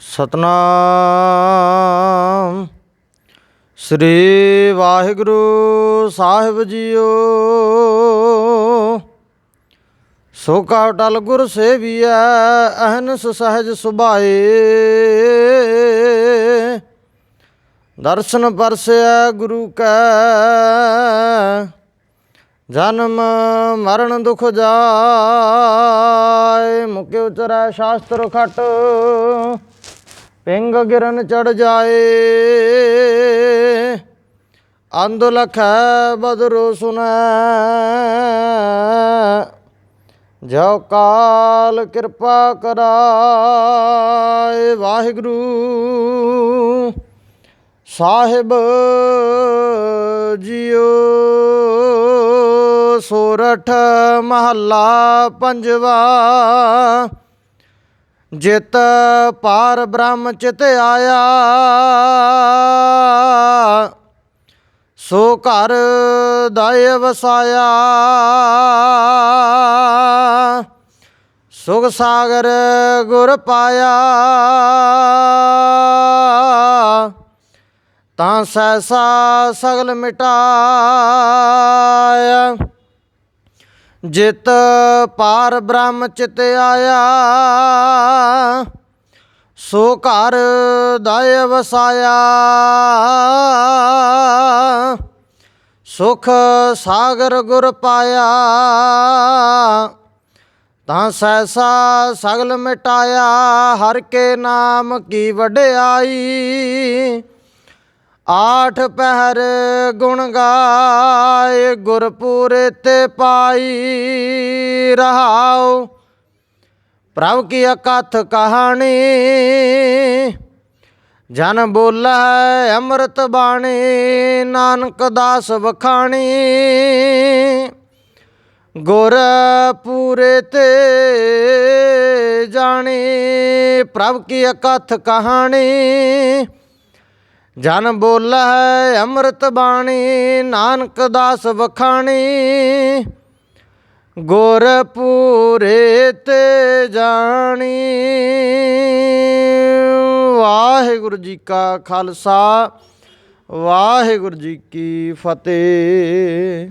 ਸਤਨਾਮ। ਸ੍ਰੀ ਵਾਹਿਗੁਰੂ ਸਾਹਿਬ ਜੀਓ। ਸੋ ਕਾ ਟਲ ਗੁਰ ਸੇਵੀਐ, ਅਹਨਸ ਸਹਿਜ ਸੁਭਾਏ। ਦਰਸ਼ਨ ਪਰਸਿਆ ਗੁਰੂ ਕੈ। ਜਨਮ ਮਰਨ ਦੁਖ ਜਾਏ ਮੁਕਿ ਉਚਰੈ ਸ਼ਾਸਤਰ ਖਟ। ਪਿੰਗ ਗਿਰਨ ਚੜ ਜਾਏ। ਅੰਧ ਲਖੈ ਬਦਰੋ ਸੁਨੈ। ਜੋ ਕਾਲ ਕਿਰਪਾ ਕਰਾਏ ਵਾਹਿਗੁਰੂ। ਸਾਹਿਬ ਜੀਓ, ਸੋਰਠ ਮਹੱਲਾ ਪੰਜਵਾ। ਜਿਤ ਪਾਰ ਬ੍ਰਹਮ ਚਿਤ ਆਇਆ, ਸੋ ਘਰ ਦਾਇ ਵਸਾਇਆ। ਸੁਖ ਸਾਗਰ ਗੁਰ ਪਾਇਆ, ਤਾਂ ਸੈਸਾ ਸਗਲ ਮਿਟਾਇਆ। ਜਿਤ ਪਾਰ ਬ੍ਰਹਮ ਚਿਤ ਆਇਆ, ਸੋ ਘਰ ਦਾਇ ਵਸਾਇਆ। ਸੁਖ ਸਾਗਰ ਗੁਰ ਪਾਇਆ, ਤਾਂ ਸੈਸਾ ਸਗਲ ਮਿਟਾਇਆ। ਹਰ ਕੇ ਨਾਮ ਕੀ ਵਡਿਆਈ ਆਠ ਪਹਿਰ ਗੁਣ ਗਾਏ, ਗੁਰਪੂਰੇ ਤੇ ਪਾਈ ਰਹਾਉ। ਪ੍ਰਭ ਕੀ ਅਕਥ ਕਹਾਣੀ, ਜਨ ਬੋਲੇ ਅੰਮ੍ਰਿਤ ਬਾਣੀ, ਨਾਨਕ ਦਾਸ ਵਖਾਣੀ। ਗੁਰ ਪੂਰੇ ਤੇ ਜਾਣੀ, ਪ੍ਰਭ ਕੀ ਅਕਥ ਕਹਾਣੀ ਜਨ ਬੋਲੇ ਅੰਮ੍ਰਿਤ ਬਾਣੀ, ਨਾਨਕ ਦਾਸ ਵਖਾਣੀ। ਗੁਰ ਪੂਰੇ ਤੇ ਜਾਣੀ। ਵਾਹਿਗੁਰੂ ਜੀ ਕਾ ਖਾਲਸਾ, ਵਾਹਿਗੁਰੂ ਜੀ ਕੀ ਫਤਿਹ।